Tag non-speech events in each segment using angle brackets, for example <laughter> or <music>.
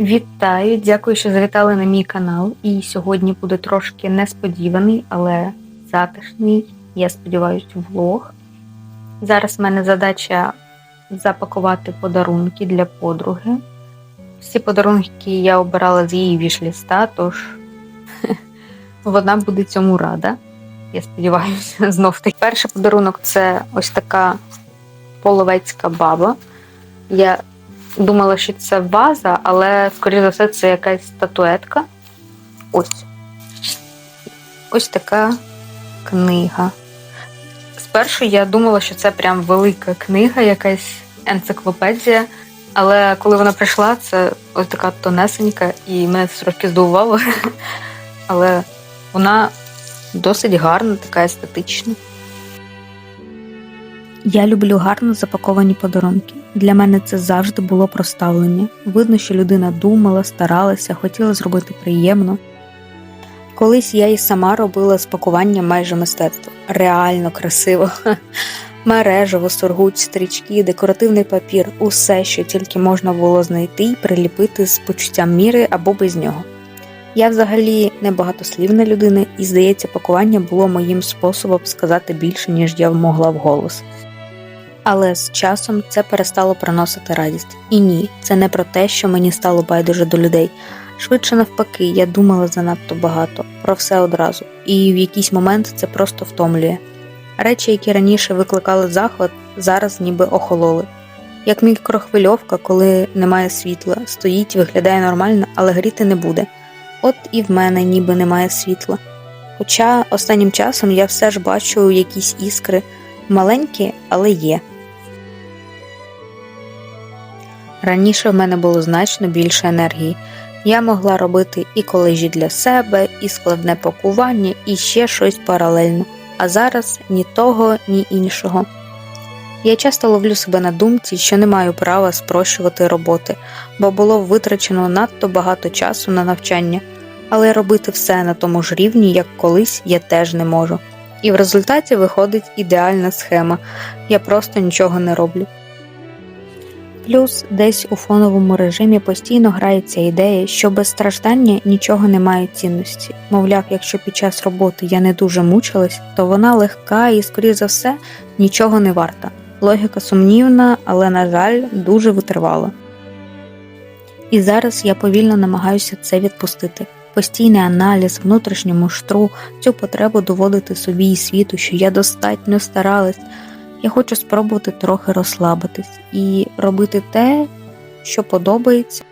Вітаю, дякую, що завітали на мій канал. І сьогодні буде трошки несподіваний, але затишний, я сподіваюся, влог. Зараз в мене задача запакувати подарунки для подруги. Всі подарунки я обирала з її вішліста, тож <laughs> вона буде цьому рада. Я сподіваюся, <laughs> знов таки. Перший подарунок це ось така половецька баба. Я думала, що це ваза, але, скоріше за все, це якась статуетка. Ось. Ось така книга. Спершу я думала, що це прям велика книга, якась енциклопедія. Але коли вона прийшла, це ось така тонесенька, і мене це трошки здивувало. <laughs> Але вона досить гарна, така естетична. Я люблю гарно запаковані подарунки. Для мене це завжди було проставлення. Видно, що людина думала, старалася, хотіла зробити приємно. Колись я і сама робила спакування майже мистецтво. Реально красиво. <laughs> Мережево, сургуть, стрічки, декоративний папір, усе, що тільки можна було знайти і приліпити з почуттям міри або без нього. Я взагалі небагатослівна людина, і здається, пакування було моїм способом сказати більше, ніж я могла вголос. Але з часом це перестало приносити радість. І ні, це не про те, що мені стало байдуже до людей. Швидше навпаки, я думала занадто багато про все одразу, і в якийсь момент це просто втомлює. Речі, які раніше викликали захват, зараз ніби охололи. Як мікрохвильовка, коли немає світла, стоїть, виглядає нормально, але гріти не буде. От і в мене ніби немає світла. Хоча останнім часом я все ж бачу якісь іскри, маленькі, але є. Раніше в мене було значно більше енергії. Я могла робити і колежі для себе, і складне пакування, і ще щось паралельно. А зараз ні того, ні іншого. Я часто ловлю себе на думці, що не маю права спрощувати роботи, бо було витрачено надто багато часу на навчання, але робити все на тому ж рівні, як колись, я теж не можу. І в результаті виходить ідеальна схема я просто нічого не роблю. Плюс десь у фоновому режимі постійно грається ідея, що без страждання нічого не має цінності. Мовляв, якщо під час роботи я не дуже мучилась, то вона легка і, скоріш за все, нічого не варта. Логіка сумнівна, але, на жаль, дуже витривала. І зараз я повільно намагаюся це відпустити. Постійний аналіз, внутрішню муштру, цю потребу доводити собі і світу, що я достатньо старалась. Я хочу спробувати трохи розслабитись і робити те, що подобається.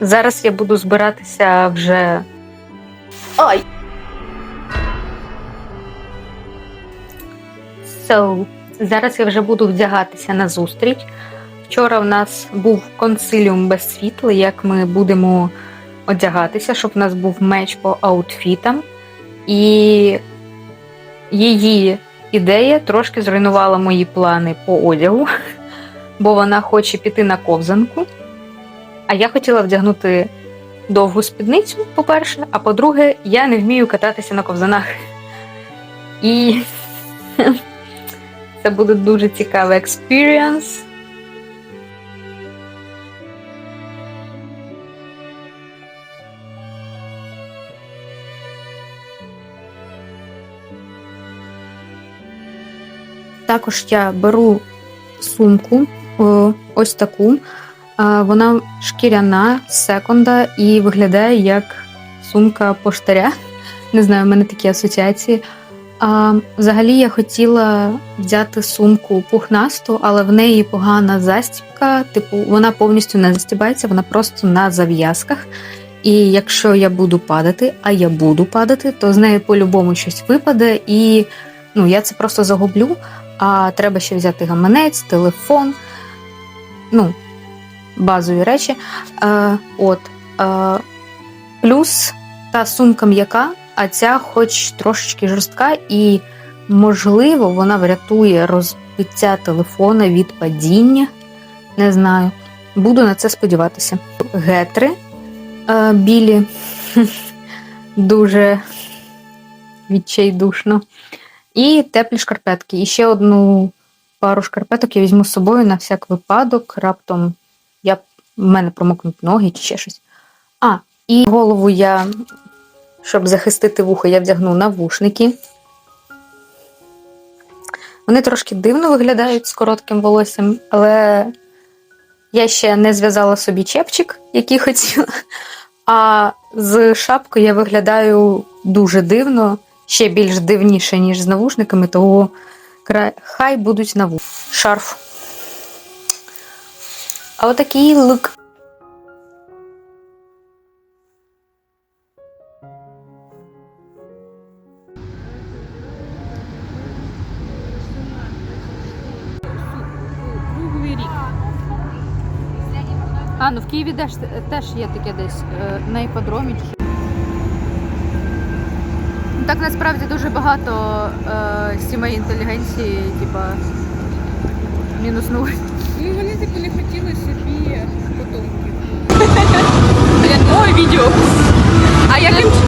Зараз я буду збиратися вже. Ой! So, зараз я вже буду вдягатися на зустріч. Вчора в нас був консиліум без світла, як ми будемо одягатися, щоб в нас був меч по аутфітам. І її ідея трошки зруйнувала мої плани по одягу, <laughs> бо вона хоче піти на ковзанку. А я хотіла вдягнути довгу спідницю, по-перше, а по-друге, я не вмію кататися на ковзанах. І <laughs> це буде дуже цікавий експіріанс. Також я беру сумку, о, ось таку. Вона шкіряна секонда і виглядає як сумка поштаря. Не знаю, в мене такі асоціації. А, взагалі я хотіла взяти сумку пухнасту, але в неї погана застібка. Типу, вона повністю не застібається, вона просто на зав'язках. І якщо я буду падати, а я буду падати, то з неї по-любому щось випаде, і ну, я це просто загублю. А треба ще взяти гаманець, телефон, ну, базові речі. Е, от. Е, плюс та сумка м'яка, а ця хоч трошечки жорстка, і, можливо, вона врятує розбиття телефона від падіння. Не знаю. Буду на це сподіватися. Гетри е, білі, <laughs> дуже відчайдушно. І теплі шкарпетки. І ще одну пару шкарпеток я візьму з собою на всяк випадок. Раптом в мене промокнуть ноги чи ще щось. А, і голову я, щоб захистити вухо, я вдягну навушники. Вони трошки дивно виглядають з коротким волоссям, але я ще не зв'язала собі чепчик, який хотіла. А з шапкою я виглядаю дуже дивно, ще більш дивніше, ніж з навушниками, того хай будуть навушники. Шарф. А отакий лук. А, ну в Києві теж, теж є таке десь е, на що. Ну, Так насправді дуже багато е, сімей інтелігенції, типа, мінуснули. Ну вони типу не хотіли собі потомків. Ой, відео. А яким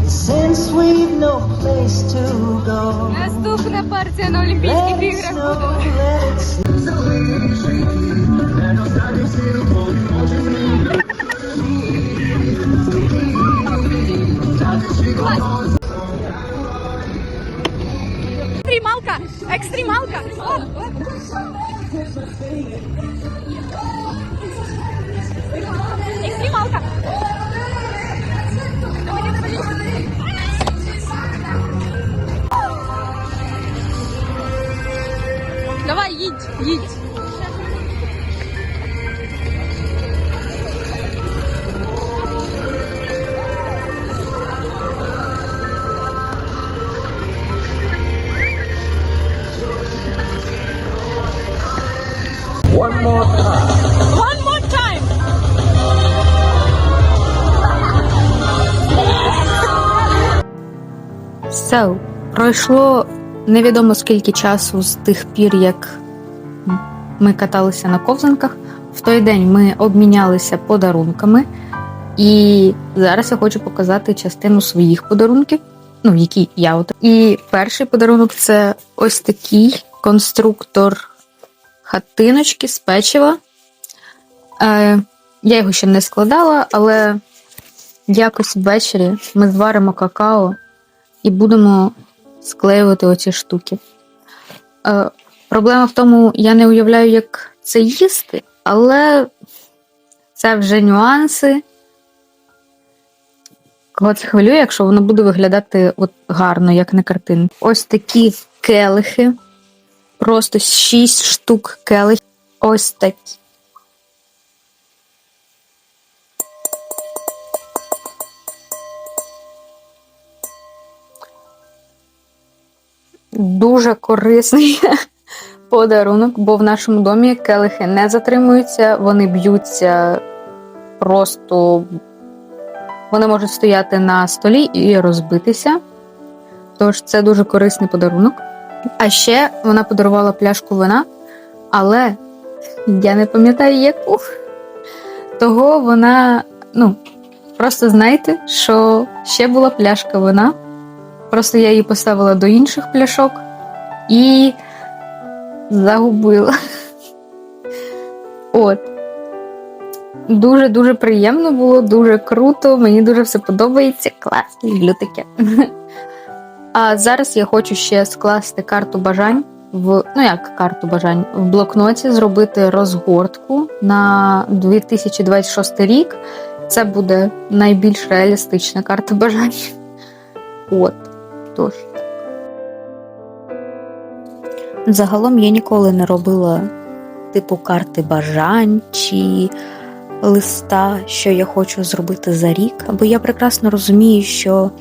Since we've no place to go, Наступна партія на Олімпійських let it іграх snow, буде. let it snow. Екстремалка! Екстремалка! Екстремалка! More time. One more time! So, пройшло невідомо скільки часу з тих пір, як ми каталися на ковзанках. В той день ми обмінялися подарунками, і зараз я хочу показати частину своїх подарунків, ну, які я от. І перший подарунок це ось такий конструктор хатиночки з печива. Е, я його ще не складала, але якось ввечері ми зваримо какао і будемо склеювати оці штуки. Е, проблема в тому, я не уявляю, як це їсти, але це вже нюанси. Кого це хвилює, якщо воно буде виглядати от гарно, як на картині. Ось такі келихи. Просто 6 штук келихів. Ось такі. Дуже корисний <laughs> подарунок, бо в нашому домі келихи не затримуються, вони б'ються просто. Вони можуть стояти на столі і розбитися. Тож це дуже корисний подарунок. А ще вона подарувала пляшку вина, але я не пам'ятаю яку. Того вона, ну, просто знайте, що ще була пляшка вина. Просто я її поставила до інших пляшок і загубила. От. Дуже-дуже приємно було, дуже круто, мені дуже все подобається. Клас, люблю таке. А зараз я хочу ще скласти карту бажань в ну як карту бажань в блокноті, зробити розгортку на 2026 рік. Це буде найбільш реалістична карта бажань. От. Тож. Загалом я ніколи не робила типу карти бажань чи листа, що я хочу зробити за рік, бо я прекрасно розумію, що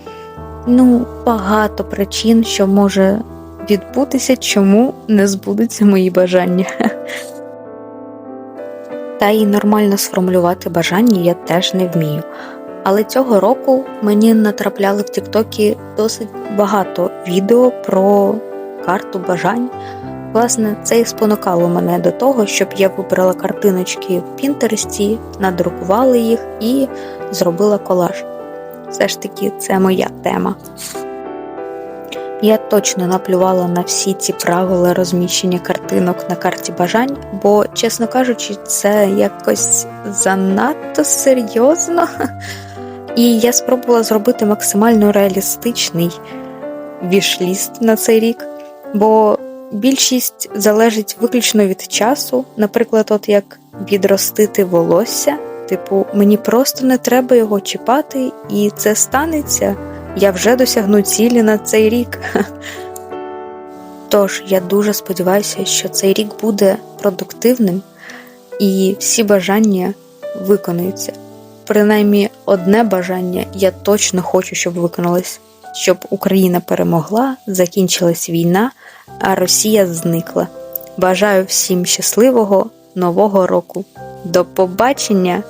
ну, багато причин, що може відбутися, чому не збудуться мої бажання. Та й нормально сформулювати бажання я теж не вмію. Але цього року мені натрапляли в Тіктокі досить багато відео про карту бажань. Власне, це і спонукало мене до того, щоб я вибрала картиночки в Пінтересті, надрукувала їх і зробила колаж. Все ж таки, це моя тема. Я точно наплювала на всі ці правила розміщення картинок на карті бажань, бо, чесно кажучи, це якось занадто серйозно. І я спробувала зробити максимально реалістичний вішліст на цей рік, бо більшість залежить виключно від часу. Наприклад, от як відростити волосся. Типу, мені просто не треба його чіпати, і це станеться. Я вже досягну цілі на цей рік. <laughs> Тож я дуже сподіваюся, що цей рік буде продуктивним і всі бажання виконуються. Принаймні, одне бажання я точно хочу, щоб виконалось, щоб Україна перемогла, закінчилась війна, а Росія зникла. Бажаю всім щасливого нового року. До побачення!